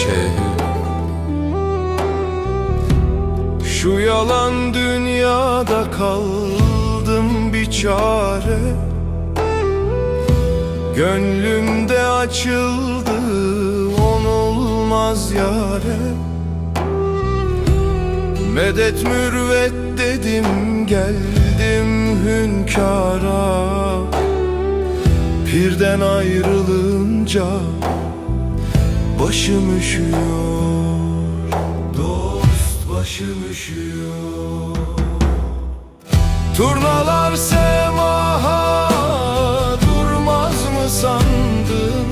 çiçeği Şu yalan dünyada kaldım bir çare. Gönlümde açıldı on olmaz yare. Medet mürvet dedim geldim hünkara Pirden ayrılınca başım üşüyor Dost başım üşüyor Turnalar semaha durmaz mı sandın?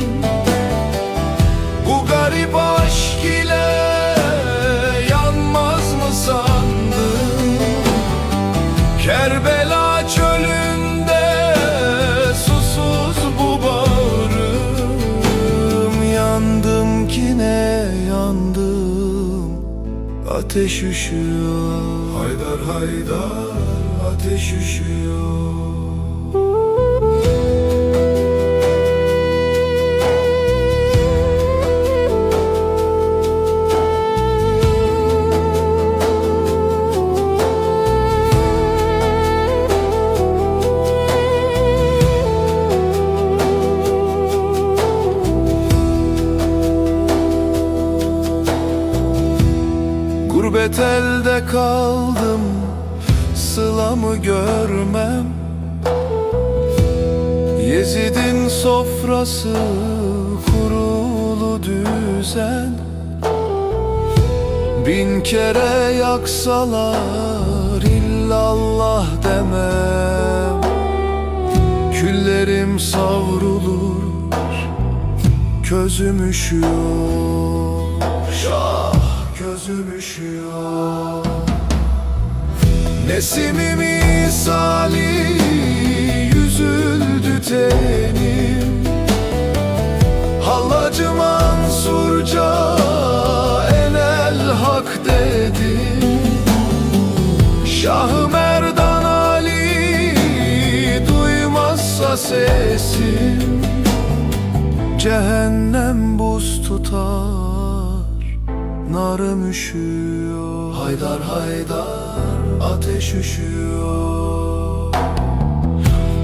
Bu garip aşk ile yanmaz mı sandın? Kerbela Yandım ki ne yandım Ateş üşüyor. Haydar haydar ateş üşüyor Gurbet elde kaldım Sılamı görmem. Yezid'in sofrası Kurulu düzen. Bin kere yaksalar illallah demem. Küllerim savrulur Közüm üşüyor. Şah gözüm üşüyor Nesimi misali yüzüldü tenim. Hallacı Mansurca enel hak dedim Şahı Merdan Ali duymazsa sesim Cehennem buz tutar Narım üşüyor. Haydar haydar ateş üşüyor.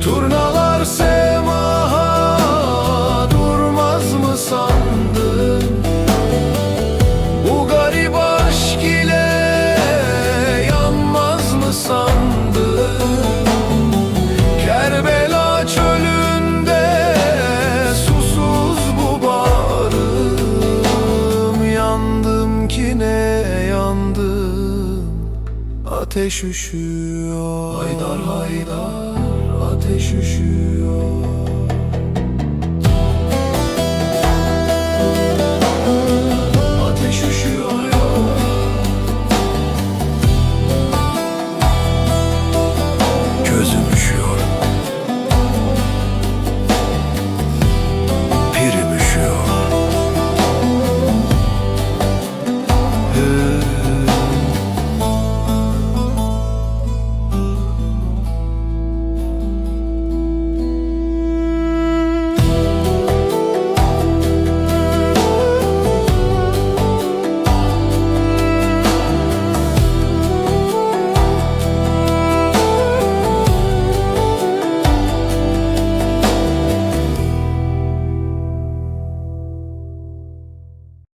Turnalar semaha Ateş üşüyor. Haydar haydar ateş üşüyor